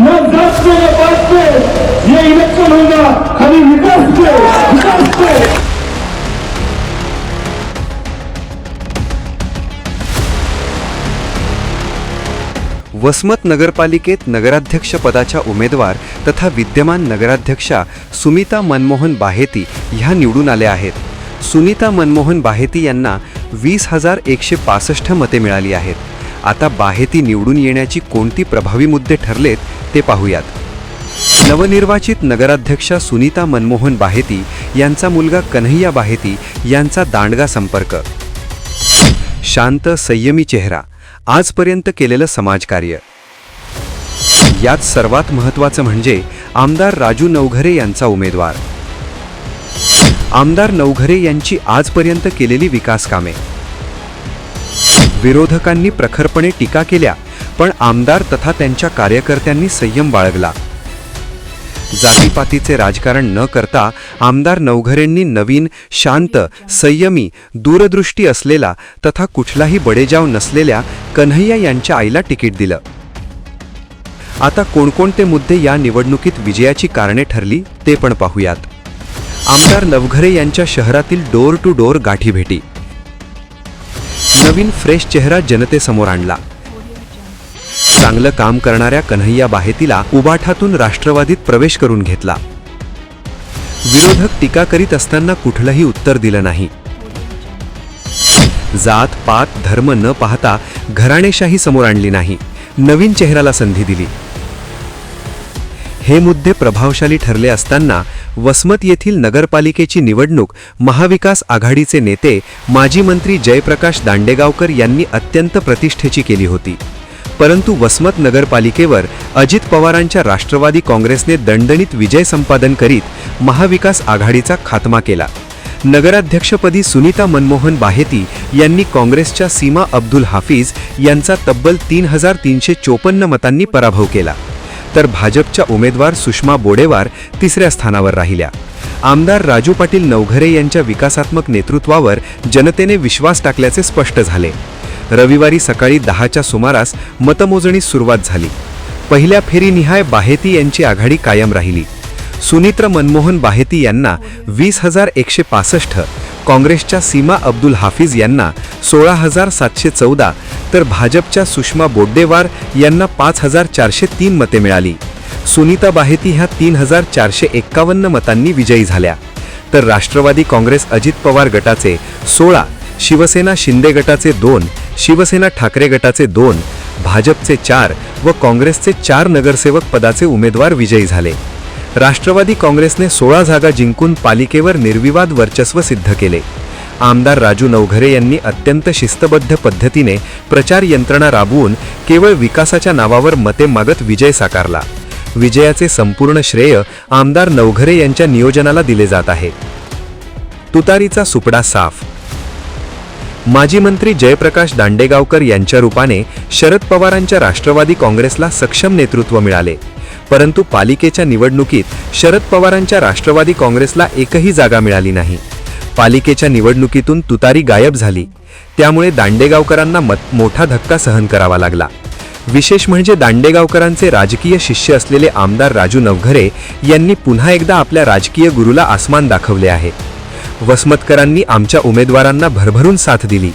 न जात पे न इलेक्शन होगा खाली विकास विकास वसमत नगरपालिकेत नगराध्यक्ष पदाच्या उमेदवार तथा विद्यमान नगराध्यक्षा सुमिता मनमोहन बाहेती ह्या निवडून आल्या आहेत. सुनीता मनमोहन बाहेती यांना वीस हजार एकशे पासष्ट मते मिळाली आहेत. आता बाहेती निवडून येण्याची कोणती प्रभावी मुद्दे ठरलेत ते पाहूयात. नवनिर्वाचित नगराध्यक्षा सुनीता मनमोहन बाहेती यांचा मुलगा कन्हैया बाहेती यांचा दांडगा संपर्क. शांत संयमी चेहरा. आजपर्यंत केलेलं समाजकार्य. यात सर्वात महत्त्वाचं म्हणजे आमदार राजू नवघरे यांचा उमेदवार. आमदार नवघरे यांची आजपर्यंत केलेली विकास कामे विरोधकांनी प्रखरपणे टीका केल्या पण आमदार तथा त्यांच्या कार्यकर्त्यांनी संयम बाळगला. जातीपातीचे राजकारण न करता आमदार नवघरेंनी नवीन शांत संयमी दूरदृष्टी असलेला तथा कुठलाही बडेजाव नसलेल्या कन्हैया यांच्या आईला तिकीट दिलं. आता कोणकोणते मुद्दे या निवडणुकीत विजयाची कारणे ठरली ते पण पाहूयात. आमदार नवघरे यांच्या शहरातील डोर टू डोर गाठीभेटी नवीन फ्रेश चेहरा जनतेसमोर आणला. चांगलं काम करणाऱ्या कन्हैया बाहेतीला उबाठातून राष्ट्रवादीत प्रवेश करून घेतला. विरोधक टीका करीत असताना कुठलंही उत्तर दिलं नाही. जात पात धर्म न पाहता घराणेशाही समोर आणली नाही. नवीन चेहऱ्याला संधी दिली. हे मुद्दे प्रभावशाली ठरले असताना वसमत येथील नगरपालिकेची निवडणूक महाविकास आघाडीचे नेते माजी मंत्री जयप्रकाश दांडेगावकर यांनी अत्यंत प्रतिष्ठेची केली होती. परंतु वसमत नगरपालिकेवर अजित पवारांच्या राष्ट्रवादी काँग्रेसने दणदणीत विजय संपादन करीत महाविकास आघाडीचा खात्मा केला. नगराध्यक्षपदी सुनीता मनमोहन बाहेती यांनी काँग्रेसच्या सीमा अब्दुल हाफिज यांचा तब्बल तीन हजार तीनशे चोपन्न मतांनी पराभव केला. तर भाजपच्या उमेदवार सुषमा बोडेवार तिसऱ्या स्थानावर राहिल्या. आमदार राजू पाटील नवघरे यांच्या विकासात्मक नेतृत्वावर जनतेने विश्वास टाकल्याचे स्पष्ट झाले. रविवारी सकाळी दहाच्या सुमारास मतमोजणीस सुरुवात झाली. पहिल्या फेरीनिहाय बाहेती यांची आघाडी कायम राहिली. सुनित्र मनमोहन बाहेती यांना वीस हजार एकशे पासष्ट काँग्रेसच्या सीमा अब्दुल हाफिज यांना सोळा हजार सातशे चौदा तर भाजपच्या सुषमा बोड्डेवार यांना पाच हजार चारशे तीन मते मिळाली. सुनीता बाहेती ह्या तीन हजार चारशे एक्कावन्न मतांनी विजयी झाल्या. तर राष्ट्रवादी काँग्रेस अजित पवार गटाचे सोळा शिवसेना शिंदे गटाचे दोन शिवसेना ठाकरे गटाचे दोन भाजपचे चार व काँग्रेसचे चार नगरसेवक पदाचे उमेदवार विजयी झाले. राष्ट्रवादी काँग्रेसने सोळा जागा जिंकून पालिकेवर निर्विवाद वर्चस्व सिद्ध केले. आमदार राजू नवघरे यांनी अत्यंत शिस्तबद्ध पद्धतीने प्रचार यंत्रणा राबवून केवळ विकासाच्या नावावर मते मागत विजय साकारला. विजयाचे संपूर्ण श्रेय आमदार नवघरे यांच्या नियोजनाला दिले जात आहे. तुतारीचा सुपडा साफ. माजी मंत्री जयप्रकाश दांडेगावकर यांच्या रूपाने शरद पवारांच्या राष्ट्रवादी काँग्रेसला सक्षम नेतृत्व मिळाले. परंतु पालिकेच्या निवडणुकीत शरद पवारांच्या राष्ट्रवादी काँग्रेसला एकही जागा मिळाली नाही. पालिकेच्या निवडणुकीतून तुतारी गायब झाली. त्यामुळे दांडेगावकरांना मत मोठा धक्का सहन करावा लागला. विशेष म्हणजे दांडेगावकरांचे राजकीय शिष्य असलेले आमदार राजू नवघरे यांनी पुन्हा एकदा आपल्या राजकीय गुरुला आसमान दाखवले आहे. वसमतकरांनी आमच्या उमेदवारांना भरभरून साथ दिली.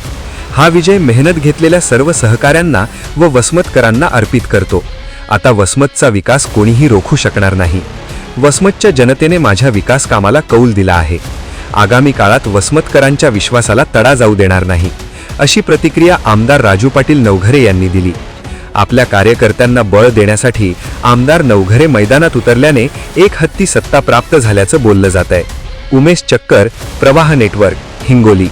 हा विजय मेहनत घेतलेल्या सर्व सहकाऱ्यांना व वसमतकरांना अर्पित करतो. आता वसमतचा विकास कोणीही रोखू शकणार नाही. वसमतच्या जनतेने माझ्या विकास कामाला कौल दिला आहे. आगामी काळात वसमतकरांच्या विश्वासाला तडा जाऊ देणार नाही अशी प्रतिक्रिया आमदार राजू पाटील नवघरे यांनी दिली. आपल्या कार्यकर्त्यांना बळ देण्यासाठी आमदार नवघरे मैदानात उतरल्याने एक हत्ती सत्ता प्राप्त झाल्याचं बोललं जात आहे उमेश चक्कर प्रवाह नेटवर्क हिंगोली.